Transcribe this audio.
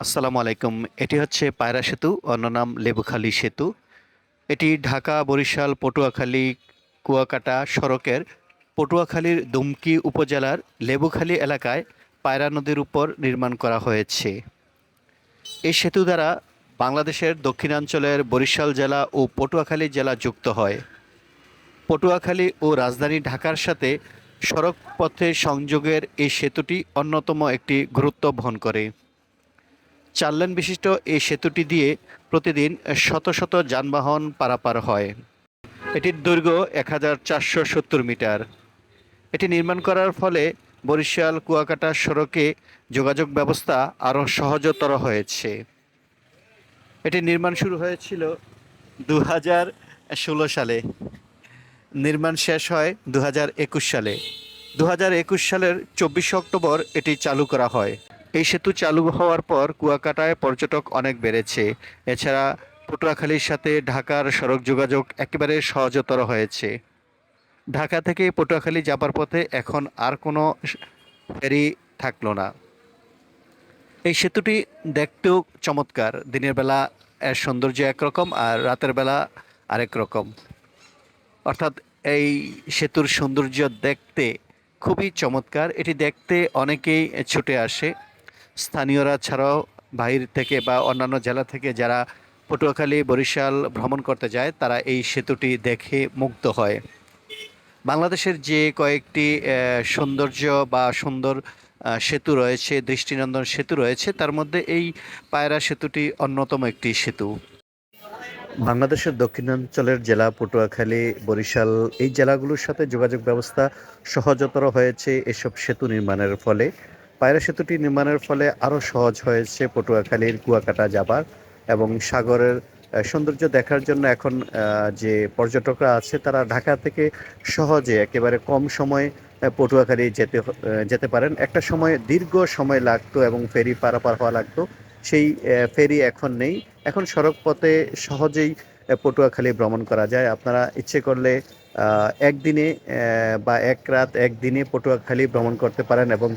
আসসালামু আলাইকুম। এটি হচ্ছে পায়রা সেতু, অন্য নাম লেবুখালী সেতু। এটি ঢাকা, বরিশাল, পটুয়াখালী, কুয়াকাটা সড়কের পটুয়াখালীর দুমকি উপজেলার লেবুখালী এলাকায় পায়রা নদীর উপর নির্মাণ করা হয়েছে। এই সেতু দ্বারা বাংলাদেশের দক্ষিণাঞ্চলের বরিশাল জেলা ও পটুয়াখালী জেলা যুক্ত হয়। পটুয়াখালী ও রাজধানী ঢাকার সাথে সড়ক পথে সংযোগের এই সেতুটি অন্যতম একটি গুরুত্ব বহন করে। চার লেন বিশিষ্ট এই সেতুটি দিয়ে প্রতিদিন শত শত যানবাহন পারাপার হয়। এটির দৈর্ঘ্য এক হাজার চারশো সত্তর মিটার। এটি নির্মাণ করার ফলে বরিশাল কুয়াকাটা সড়কে যোগাযোগ ব্যবস্থা আরও সহজতর হয়েছে। এটি নির্মাণ শুরু হয়েছিল দু হাজার ষোলো সালে। নির্মাণ শেষ হয় দু হাজার একুশ সালে। দু হাজার একুশ সালের চব্বিশে অক্টোবর এটি চালু করা হয়। এই সেতু চালু হওয়ার পর কুয়াকাটায় পর্যটক অনেক বেড়েছে। এছাড়া পটুয়াখালীর সাথে ঢাকার সড়ক যোগাযোগ একেবারে সহজতর হয়েছে। ঢাকা থেকে পটুয়াখালী যাবার পথে এখন আর কোনো ফেরি থাকল না। এই সেতুটি দেখতেও চমৎকার। দিনের বেলা এর সৌন্দর্য একরকম আর রাতের বেলা আরেক রকম। অর্থাৎ এই সেতুর সৌন্দর্য দেখতে খুবই চমৎকার। এটি দেখতে অনেকেই ছুটে আসে। স্থানীয়রা ছাড়াও বাইর থেকে বা অন্যান্য জেলা থেকে যারা পটুয়াখালী, বরিশাল ভ্রমণ করতে যায়, তারা এই সেতুটি দেখে মুগ্ধ হয়। বাংলাদেশের যে কয়েকটি সৌন্দর্য বা সুন্দর সেতু রয়েছে, দৃষ্টিনন্দন সেতু রয়েছে, তার মধ্যে এই পায়রা সেতুটি অন্যতম একটি সেতু। বাংলাদেশের দক্ষিণাঞ্চলের জেলা পটুয়াখালী, বরিশাল, এই জেলাগুলোর সাথে যোগাযোগ ব্যবস্থা সহজতর হয়েছে এসব সেতু নির্মাণের ফলে। পায়রা সেতুটি নির্মাণের ফলে আরও সহজ হয়েছে পটুয়াখালীর কুয়াকাটা যাবার এবং সাগরের সৌন্দর্য দেখার জন্য এখন যে পর্যটকরা আছে তারা ঢাকা থেকে সহজে একেবারে কম সময়ে পটুয়াখালী যেতে যেতে পারেন। একটা সময় দীর্ঘ সময় লাগতো এবং ফেরি পারাপার হওয়া লাগতো, সেই ফেরি এখন নেই। এখন সড়ক পথে সহজেই পটুয়াখালী ভ্রমণ করা যায়। আপনারা ইচ্ছে করলে একদিনে বা এক রাত একদিনে পটুয়াখালী ভ্রমণ করতে পারেন এবং